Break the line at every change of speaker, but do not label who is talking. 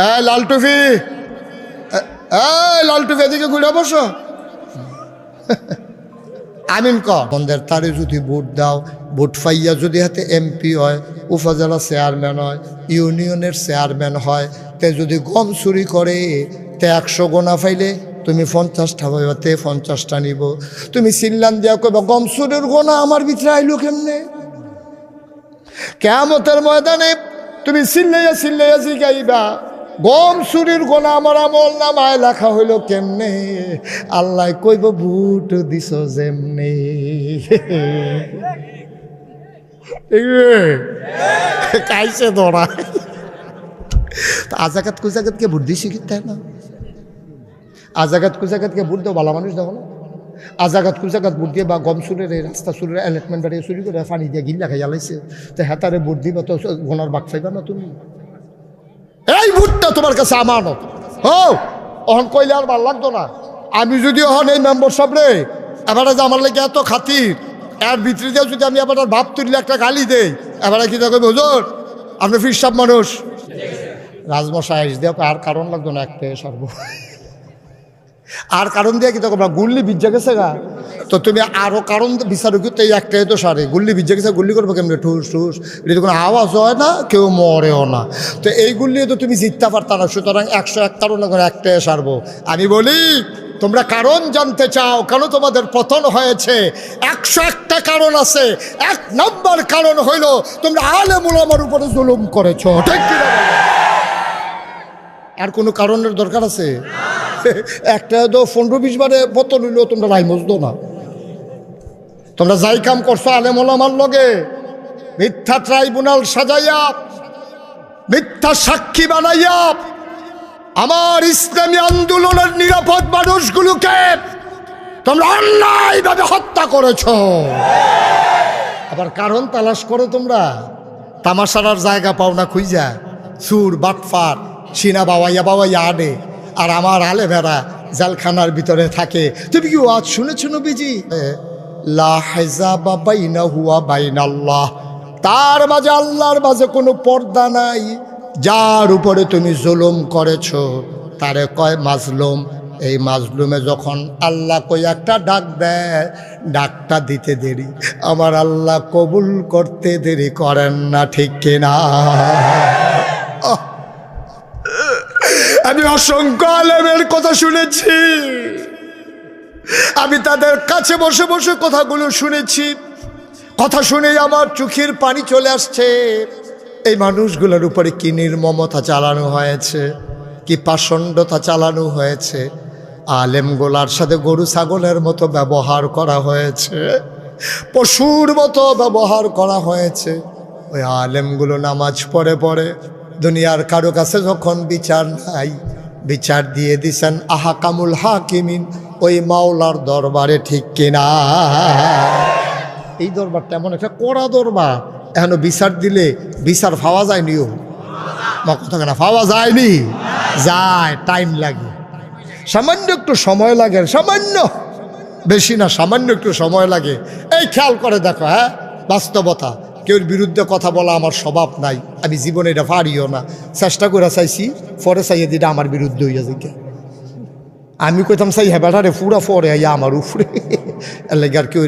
এই লাল টুফি এই লাল টুফি এদিকে ঘুরে বসো। আমিন ক। বন্ধের তারে যদি ভোট দাও, ভোট পাইয়া যদি হাতে এমপি হয়, উপজেলা চেয়ারম্যান হয়, ইউনিয়নের চেয়ারম্যান হয়, তে যদি গম চুরি করে, তে একশো গোনা ফাইলে, তুমি পঞ্চাশটা পাইবা, তে পঞ্চাশটা নিব। তুমি চিল্লান দিয়া কইবা, গম চুরির গোনা আমার ভিতরে আইলো কেমনে? কেমতের ময়দানে তুমি চিল্লাইয়া চিল্লাইয়া জিগাইবা। গম চুরির গোনা আমার আমল নামায় লেখা হইল কেমনে? আল্লাহ কইব, বুট দিছ যেমনে। কাইছে ধরা। আজাকাত কুজাকাতকে ভোট দিছি কি তাই না? আজাগাত কুজাগাতকে ভোট দেও ভালো মানুষ দেখো না। আজাগাত কুজাগাত ভোট দিয়ে বা গম চুরের এই রাস্তা চুরের অ্যালেটমেন্ট বাড়িয়ে চুরি করে পানি দিয়ে গিল্লা খাই জ্বালাইছে তো হেতারে ভোট দিবা তো গোনার বাক পাইবা না তুমি? এই ভোটটা তোমার কাছে আমানত। ও, অহন কইলে আর ভালো লাগতো না। আমি যদি অহন এই মেম্বার সব এবারে যে আমার লাগে এত খাতির, এর ভিতরে দিয়ে যদি আমি আবার ভাব তুলি একটা গালি দেই, এবারে কি দেখো হুজুর, আপনি ফির সব মানুষ। রাজমশাই দিয়ে আর কারণ লাগতো না একটা সর্ব আর কারণ দিয়ে কি তখন গুল্লি বিজ্জা গেছে গা। তো তুমি আরও কারণ বিচারো কি, তো একটাই তো সারে গুল্লি বিজ্জা গেছে, গুল্লি করব কেমনি? ঠুস ঠুস। এটা কোনো আওয়াজ হয় না, কেউ মরেও না। তো এই গুল্লি তো তুমি জিততে পারতা না, সুতরাং একশো এক কারণ করে একটাই সারবো। আমি বলি, তোমরা কারণ জানতে চাও, কেন তোমাদের পতন হয়েছে? একশো একটা কারণ আছে, এক নম্বর কারণ হইল, তোমরা আলে মুলামার উপরে জুলুম করেছ। ঠিক? আর কোনো কারণের দরকার আছে? একটা তো পনেরো বিশ বারে পতন হইলেও তোমরা রাই মজদো না। তোমরা যাই কাম করছ আলেম ওলামার লগে, মিথ্যা ট্রাইব্যুনাল সাজাইয়া, মিথ্যা সাক্ষী বানাইয়া, আমার ইসলামী আন্দোলনের নিরাপদ মানুষগুলোকে তোমরা অন্যায়ভাবে হত্যা করেছ। আবার কারণ তালাশ করো তোমরা। তামাশার জায়গা পাও না খুঁজা। সুর বাটফার, সিনা বাবাইয়া বাবাইয়া আডে। আর আমার আলেমেরা জালখানার ভিতরে থাকে। তুমি কি আজ শুনেছো নবীজি? হুয়া তার মাঝে আল্লাহর মাঝে কোনো পর্দা নাই। যার উপরে তুমি জুলুম করেছ, তারে কয় মাজলুম। এই মাজলুমে যখন আল্লাহ কই একটা ডাক দেয়, ডাকটা দিতে দেরি। আমার আল্লাহ কবুল করতে দেরি করেন না, ঠিক কিনা? আমি অসংখ্য আলেমের কথা শুনেছি। আমি তাদের কাছে বসে বসে কথাগুলো শুনেছি। কথা শুনেই আমার চোখের পানি চলে আসছে। এই মানুষগুলোর উপরে কি নির্মমতা চালানো হয়েছে? কি পাষণ্ডতা চালানো হয়েছে? আলেমগুলার সাথে গরু ছাগলের মতো ব্যবহার করা হয়েছে। পশুর মতো ব্যবহার করা হয়েছে। ওই আলেমগুলো নামাজ পড়ে পড়ে দুনিয়ার কারও কাছে যখন বিচার নাই, বিচার দিয়ে দিছেন আহাকামুল হাকিমিন, ওই মাওলার দরবারে ঠিক কিনা? এই দরবারটা এমন একটা কড়া দরবার। এখনও বিচার দিলে বিচার পাওয়া যায়নিও কথা কেনা? পাওয়া যায়নি। যায় টাইম লাগে। সামান্য একটু সময় লাগে, সামান্য। বেশি না, সামান্য একটু সময় লাগে। এই খেয়াল করে দেখো হ্যাঁ? বাস্তবতা। কেউর বিরুদ্ধে কথা বলা আমার স্বভাব নাই। আমি জীবনে এটা পারিও না। চেষ্টা করে চাইছি ফরে চাইয়ে দিটা আমার বিরুদ্ধে হইয়া যাই আমি কইতাম, চাই হ্যাঁ বেটারে পুরা ফরে আইয়া আমার উফরে এলাকার কেউ